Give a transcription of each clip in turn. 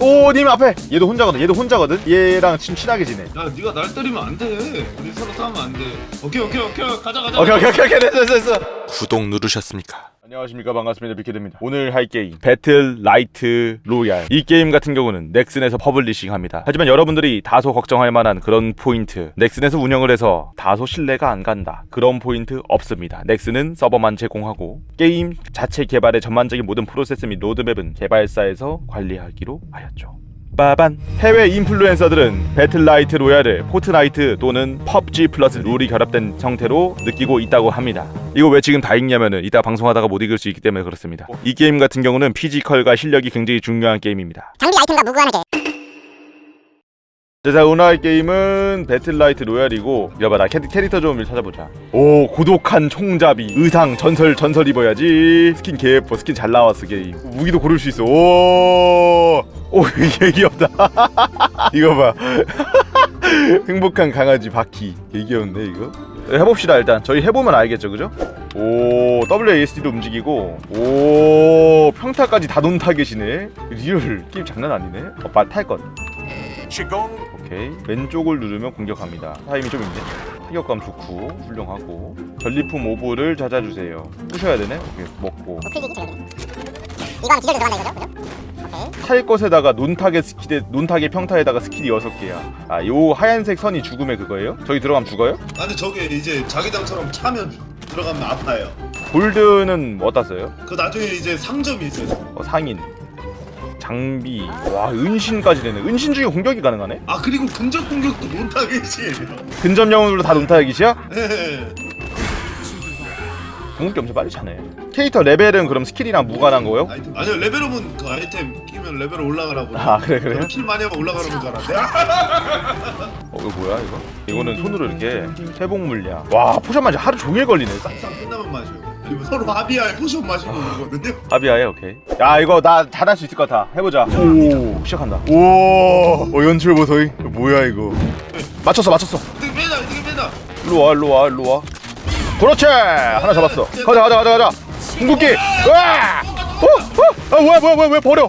오 님 앞에 얘도 혼자거든 얘도 혼자거든 얘랑 지금 친하게 지내 야, 네가 날 때리면 안 돼. 우리 서로 싸우면 안 돼. 오케이, 오케이, 오케이. 가자, 가자. 오케이 오케이 오케이 됐어 됐어 구독 누르셨습니까? 안녕하십니까. 반갑습니다. 비키드입니다. 오늘 할 게임 배틀 라이트 로얄 이 게임 같은 경우는 넥슨에서 퍼블리싱합니다. 하지만 여러분들이 다소 걱정할 만한 그런 포인트 넥슨에서 운영을 해서 다소 신뢰가 안 간다. 그런 포인트 없습니다. 넥슨은 서버만 제공하고 게임 자체 개발의 전반적인 모든 프로세스 및 로드맵은 개발사에서 관리하기로 하였죠. 빠반 해외 인플루엔서들은 배틀라이트 로얄을 포트나이트 또는 펍지 플러스 룰이 결합된 형태로 느끼고 있다고 합니다. 이거 왜 지금 다 읽냐면은 이따 방송하다가 못 읽을 수 있기 때문에 그렇습니다. 이 게임 같은 경우는 피지컬과 실력이 굉장히 중요한 게임입니다. 장비 아이템과 무관하게. 자, 자 오늘 할 게임은 배틀라이트 로얄이고 여봐 나 캐릭, 캐릭터 좀 찾아보자. 오 고독한 총잡이 의상 전설 전설 입어야지. 스킨 개예뻐 스킨 잘 나왔어 게임. 무기도 고를 수 있어. 오오 이게 귀엽다. 이거 봐. 행복한 강아지 바퀴. 되게 귀엽네 이거. 해봅시다 일단. 저희 해보면 알겠죠 그죠? 오 WASD도 움직이고 오 평타까지 다 논 타겟이네. 리얼 게임 장난 아니네. 어, 말탈것. 오케이. 왼쪽을 누르면 공격합니다. 타임이 좀 있네. 타격감 좋고 훌륭하고. 전리품 오브를 찾아주세요. 부셔야 되네? 오케이 먹고. 아, 이건 기절 들어간다 이거죠? 그죠? 탈 것에다가 논타겟 스키대 논타겟 평타에다가 스킬이 6개야 아 요 하얀색 선이 죽음의 그거예요? 저기 들어가면 죽어요? 아니 저게 이제 자기당처럼 차면 들어가면 아파요. 골드는 뭐 어디다 써요? 그 나중에 이제 상점이 있어요. 어, 상인 장비 와 은신까지 되네 은신 중에 공격이 가능하네? 아 그리고 근접 공격도 논타격이지 근접 영웅으로 다 논타겟이야? 예. 궁극기 엄청 빠르지 않네 캐릭터 레벨은 그럼 스킬이랑 무관한 거예요? 아니요 레벨업은 그 아이템 맞으면 레벨 올라가라고. 아 그래 그래? 킬 많이 하면 올라가라는 줄 알았는데. 어 이거 뭐야 이거? 이거는 손으로 이렇게 회복 물량. 와 포션 마시 하루 종일 걸리네. 항상 끝나면 마셔요. 그리고 서로 합의하에 포션 마시고 오거든요. 합의하에 오케이. 야 이거 나 잘할 수 있을 것 같아. 해보자. 오 시작한다. 오 어, 연출 보소이. 뭐야 이거? 맞췄어 맞췄어. 이게 빼다 이게 빼다. 일로 와 일로 와 일로 와. 그렇지 하나 잡았어. 가자 가자 가자 가자. 궁극기. 와. 어? 어? 아 뭐야 뭐야 뭐야 왜 버려?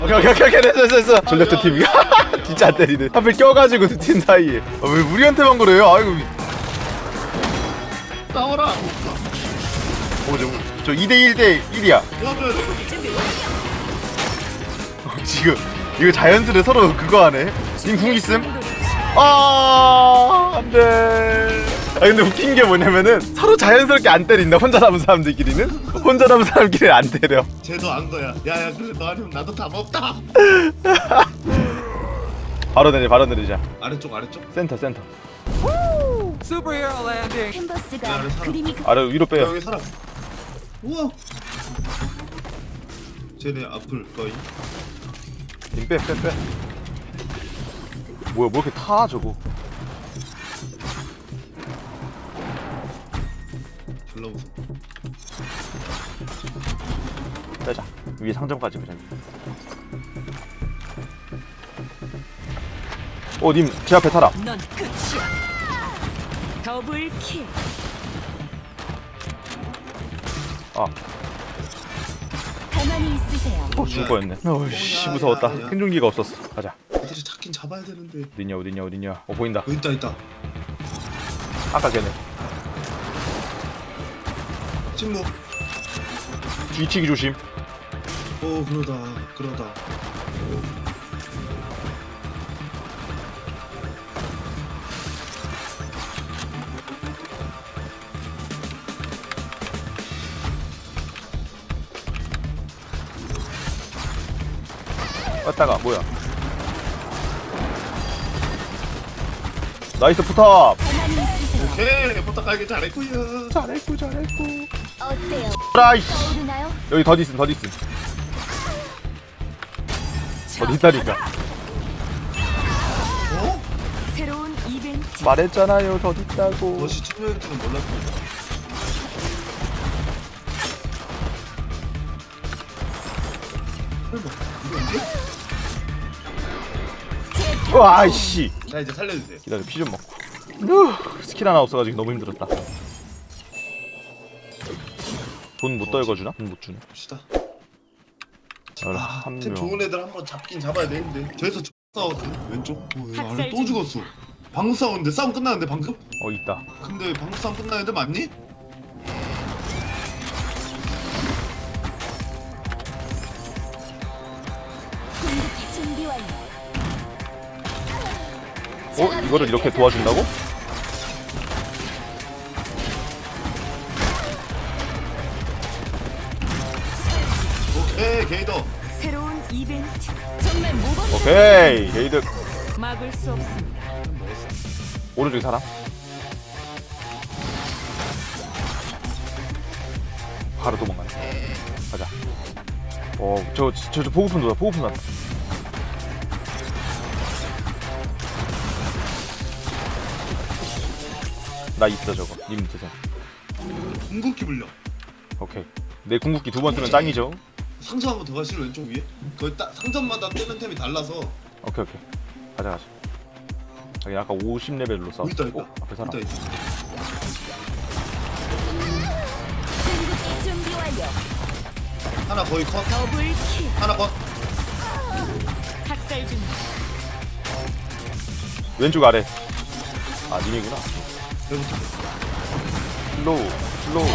오케이 오케이 오케이 오케이. 됐어 됐어 됐어. 전력도 팀이 진짜 안 때리네. 하필 껴가지고 두 팀 사이에. 아, 왜 우리한테만 그래요? 아이고. 싸워라. 오저 저 2대1 대 1이야. 도와줘야 돼. 지금 이거 자연스레 서로 그거 하네. 님 궁 있음? 아 안돼 아 근데 웃긴 게 뭐냐면은 서로 자연스럽게 안 때린다 혼자 남은 사람들끼리는? 혼자 남은 사람끼리 안 때려. 쟤도 안 거야. 야야 그래 너 아니면 나도 답 없다. 바로 내리 바로 내리자. 아래쪽 아래쪽? 센터 센터. Superhero landing. 캔버스가 야, 사람. 그림이 그 아래 위로 야, 빼요. 여기 사람. 우와. 쟤네 앞을 거의 빼빼빼. 뭐야 뭐 이렇게 타 저거 무서워 빼자. 위에 상점까지 그냥. 어님 제 앞에 타라. 넌 끝이야. 더블 킬. 아. 가만히 있으세요. 어, 죽을 뻔했네. 어이씨 무서웠다. 야, 야. 생존기가 없었어. 가자. 애들이 잡긴 잡아야 되는데. 어딨냐 어딨냐 어딨냐. 어 보인다. 여기 있다 있다. 아까 걔네 침묵 뒤치기 조심. 오 그러다 그러다. 왔다가 뭐야? 나이스 푸탑. 오케이 부탁하게 잘했구요. 잘했고 잘했고. 어때요? 라이씨 떠오르나요? 여기 더 있음 더 있음. 어디 있다니까. 말했잖아요 더 있다고. 멋이 투명일 줄은 설마 이거 이게? 와이씨. 자 이제 살려주세요. 기다려 피 좀 먹고 후, 스킬 하나 없어가지고 너무 힘들었다 돈 못 떨궈주나? 돈 못 주네 봅시다 아, 아, 한 템 명. 좋은 애들 한번 잡긴 잡아야 되는데 저기서 X 싸웠거든 왼쪽 어, 얘 안에 또 중. 죽었어 방금 싸웠는데 싸움 끝났는데 방금? 어 있다 근데 방금 싸움 끝났는데 맞니? 준비 완료. 어? 이거를 이렇게 도와준다고? 오케이 게이더. 새로운 이벤트. 정말 모범 오케이 게이드. 막을 수 없습니다. 오른쪽에 사람? 바로 도망가네 가자. 어저저 저, 저 보고픈 도다 보고픈 도다 나 있어 저거. 님 드세요 궁극기 물려. 오케이. 내 궁극기 두 번 쓰면 짱이죠 상점 한번 더 가실래 왼쪽 위에? 거기 딱 상점마다 뜨는 템이 달라서. 오케이 오케이. 가자 가자 여기 아까 50레벨로 싸웠어 어, 있다 있다. 어, 앞에 사람. 있다 있다. 궁극기 준비 완료. 하나 거의 컷. 더블 킬. 하나 컷. 학살 중 왼쪽 아래. 아 님이구나. 내부터. 슬로우 슬로우.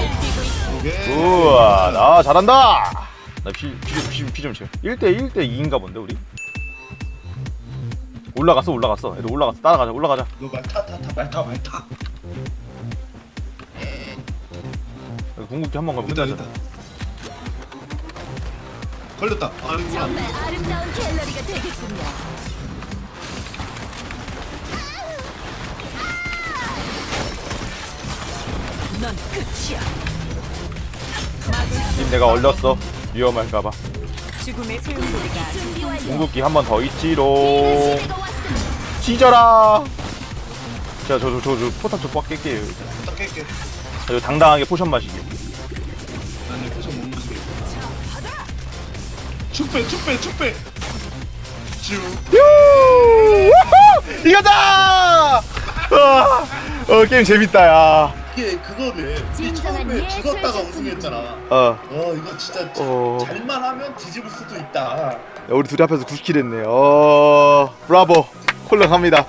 오케이. 우와 나 잘한다 나피피좀 채워. 1대 1대 2인가 본데 우리? 올라갔어 올라갔어. 애들 올라갔어. 따라가자 올라가자. 너말타타타말타말타. 궁극기 한 번 가면 있다 걸렸다. 아니구나 정말 아름다운 갤러리가 되겠군요. 넌 끝이야. 지금 내가 얼렸어 위험할까봐 죽음의 소용돌이가 준비 완료. 궁극기 한 번 더 있지롱. 찢어라 자저저저 포탑 저꽉 깰게요 딱 깰게 저 당당하게 포션 마시게 난이 포션 못 마시게 축배 축배 축배 쭉 유! 우후! 이겼다! 아, 어 게임 재밌다 야. 이게 그거네 우리 처음에 죽었다가. 우승했잖아 어, 어 이거 진짜 자- 어. 잘만 하면 뒤집을 수도 있다 우리 둘이 앞에서 90킬 했네. 어, 브라보. 콜렉합니다.